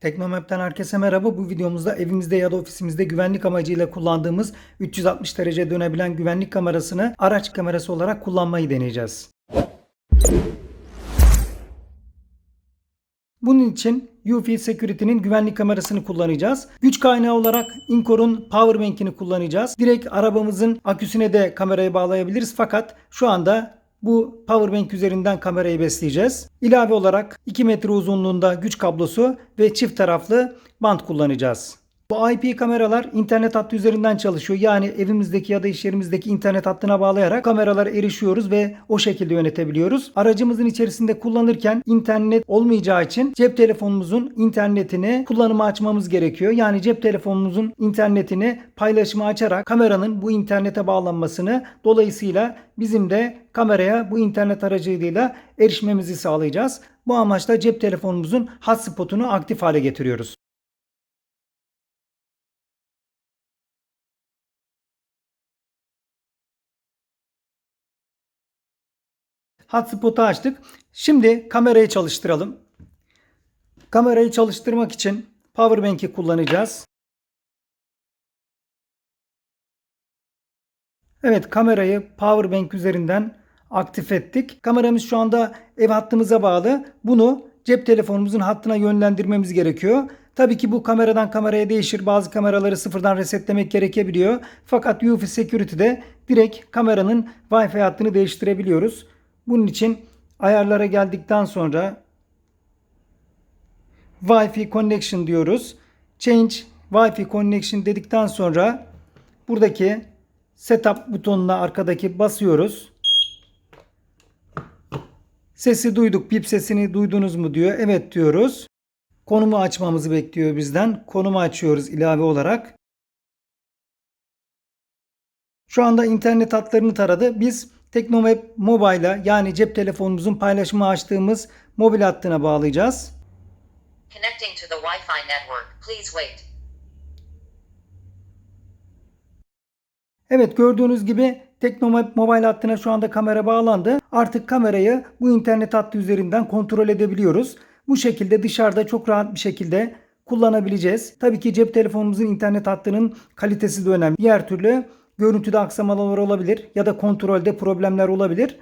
Teknomap'ten herkese merhaba. Bu videomuzda evimizde ya da ofisimizde güvenlik amacıyla kullandığımız 360 derece dönebilen güvenlik kamerasını araç kamerası olarak kullanmayı deneyeceğiz. Bunun için UFI Security'nin güvenlik kamerasını kullanacağız. Güç kaynağı olarak Incore'un Powerbank'ini kullanacağız. Direkt arabamızın aküsüne de kamerayı bağlayabiliriz fakat şu anda bu powerbank üzerinden kamerayı besleyeceğiz. İlave olarak 2 metre uzunluğunda güç kablosu ve çift taraflı bant kullanacağız. Bu IP kameralar internet hattı üzerinden çalışıyor. Yani evimizdeki ya da iş yerimizdeki internet hattına bağlayarak kameralara erişiyoruz ve o şekilde yönetebiliyoruz. Aracımızın içerisinde kullanırken internet olmayacağı için cep telefonumuzun internetini kullanıma açmamız gerekiyor. Yani cep telefonumuzun internetini paylaşıma açarak kameranın bu internete bağlanmasını dolayısıyla bizim de kameraya bu internet aracılığıyla erişmemizi sağlayacağız. Bu amaçla cep telefonumuzun hotspot'unu aktif hale getiriyoruz. Hotspot'u açtık. Şimdi kamerayı çalıştıralım. Kamerayı çalıştırmak için Powerbank'i kullanacağız. Evet kamerayı Powerbank üzerinden aktif ettik. Kameramız şu anda ev hattımıza bağlı. Bunu cep telefonumuzun hattına yönlendirmemiz gerekiyor. Tabii ki bu kameradan kameraya değişir. Bazı kameraları sıfırdan resetlemek gerekebiliyor. Fakat UFI Security'de direkt kameranın Wi-Fi hattını değiştirebiliyoruz. Bunun için ayarlara geldikten sonra Wi-Fi Connection diyoruz. Change Wi-Fi Connection dedikten sonra buradaki Setup butonuna arkadaki basıyoruz. Sesi duyduk. Pip sesini duydunuz mu diyor. Evet diyoruz. Konumu açmamızı bekliyor bizden. Konumu açıyoruz ilave olarak. Şu anda internet hatlarını taradı. Biz Teknomap Mobile'a yani cep telefonumuzun paylaşımı açtığımız mobil hattına bağlayacağız. Connecting to the Wi-Fi network. Please wait. Evet gördüğünüz gibi Teknomap Mobile hattına şu anda kamera bağlandı. Artık kamerayı bu internet hattı üzerinden kontrol edebiliyoruz. Bu şekilde dışarıda çok rahat bir şekilde kullanabileceğiz. Tabii ki cep telefonumuzun internet hattının kalitesi de önemli. Diğer türlü görüntüde aksamalar olabilir ya da kontrolde problemler olabilir.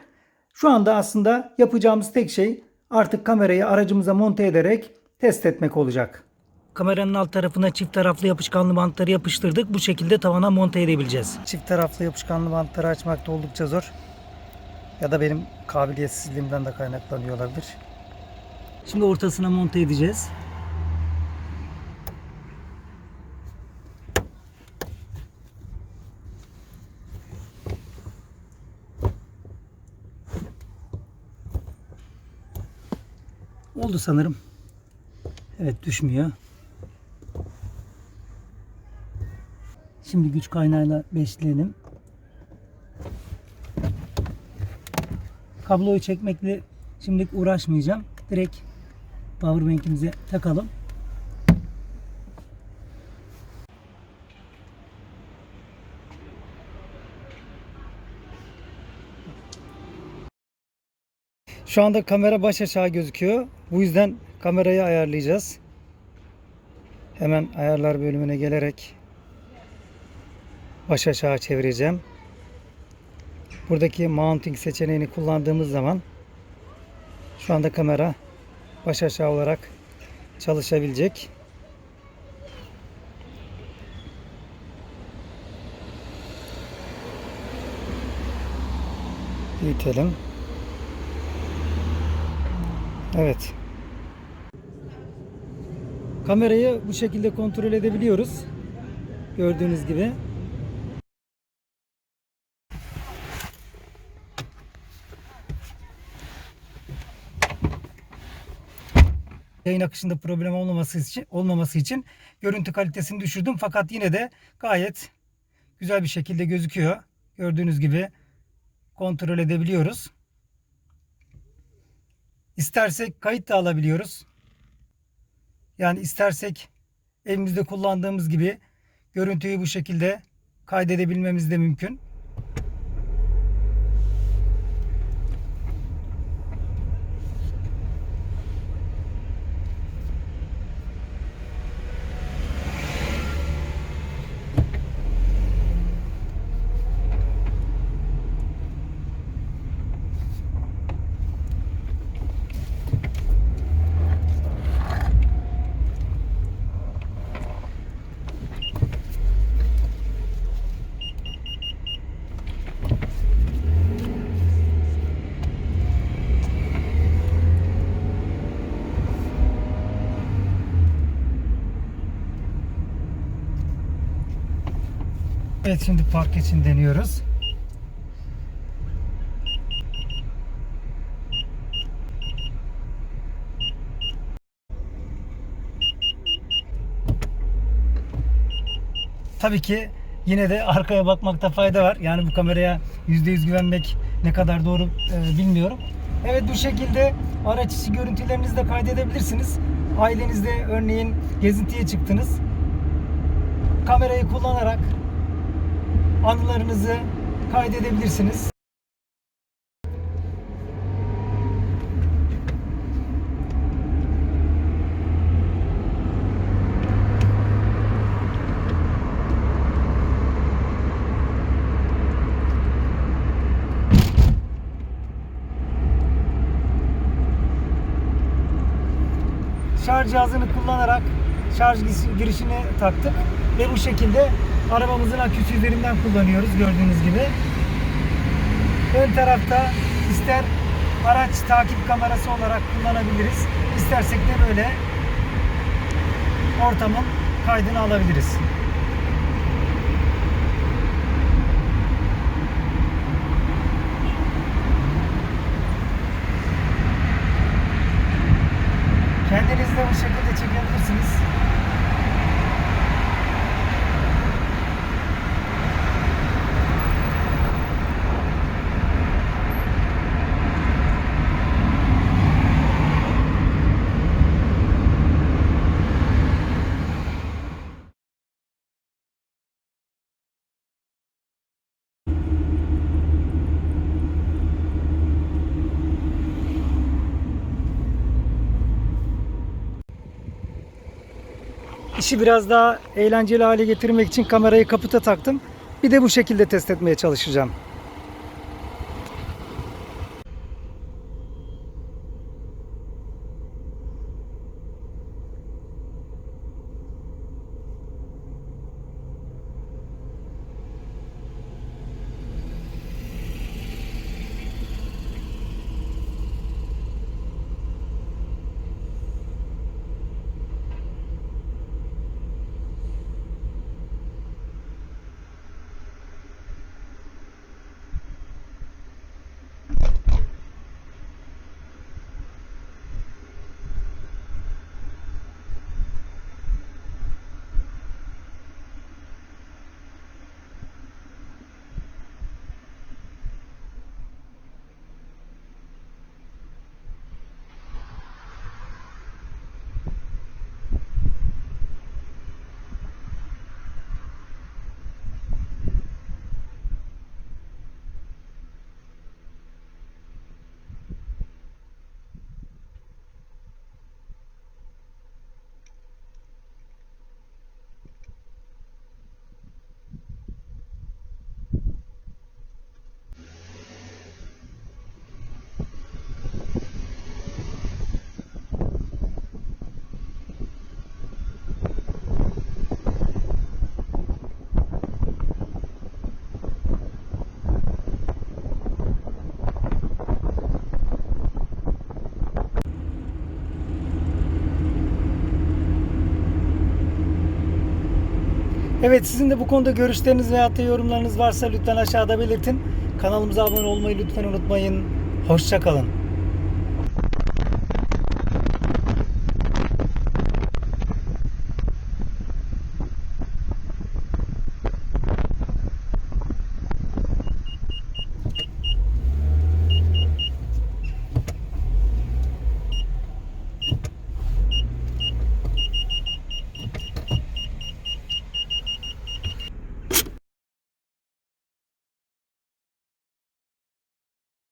Şu anda aslında yapacağımız tek şey artık kamerayı aracımıza monte ederek test etmek olacak. Kameranın alt tarafına çift taraflı yapışkanlı bantları yapıştırdık. Bu şekilde tavana monte edebileceğiz. Çift taraflı yapışkanlı bantları açmak da oldukça zor. Ya da benim kabiliyetsizliğimden de kaynaklanıyor olabilir. Şimdi ortasına monte edeceğiz. Oldu sanırım. Evet düşmüyor. Şimdi güç kaynağıyla besleyelim. Kabloyu çekmekle şimdilik uğraşmayacağım. Direkt powerbank'imize takalım. Şu anda kamera baş aşağı gözüküyor. Bu yüzden kamerayı ayarlayacağız. Hemen ayarlar bölümüne gelerek baş aşağı çevireceğim. Buradaki mounting seçeneğini kullandığımız zaman şu anda kamera baş aşağı olarak çalışabilecek. Büyütelim. Evet. Kamerayı bu şekilde kontrol edebiliyoruz. Gördüğünüz gibi. Yayın akışında problem olmaması için olmaması için görüntü kalitesini düşürdüm fakat yine de gayet güzel bir şekilde gözüküyor. Gördüğünüz gibi kontrol edebiliyoruz. İstersek kayıt da alabiliyoruz. Yani istersek elimizde kullandığımız gibi görüntüyü bu şekilde kaydedebilmemiz de mümkün. Evet şimdi park için deniyoruz. Tabii ki yine de arkaya bakmakta fayda var. Yani bu kameraya %100 güvenmek ne kadar doğru e, bilmiyorum. Evet bu şekilde araç içi görüntülerinizi de kaydedebilirsiniz. Ailenizde örneğin gezintiye çıktınız. Kamerayı kullanarak anılarınızı kaydedebilirsiniz. şarj cihazını kullanarak şarj girişini taktık ve bu şekilde arabamızın aküsü üzerinden kullanıyoruz gördüğünüz gibi. Ön tarafta ister araç takip kamerası olarak kullanabiliriz. istersek de böyle ortamın kaydını alabiliriz. Kendiniz de bu şekilde çekebilirsiniz. İşi biraz daha eğlenceli hale getirmek için kamerayı kaputa taktım. Bir de bu şekilde test etmeye çalışacağım. Evet sizin de bu konuda görüşleriniz veyahut da yorumlarınız varsa lütfen aşağıda belirtin. Kanalımıza abone olmayı lütfen unutmayın. Hoşçakalın.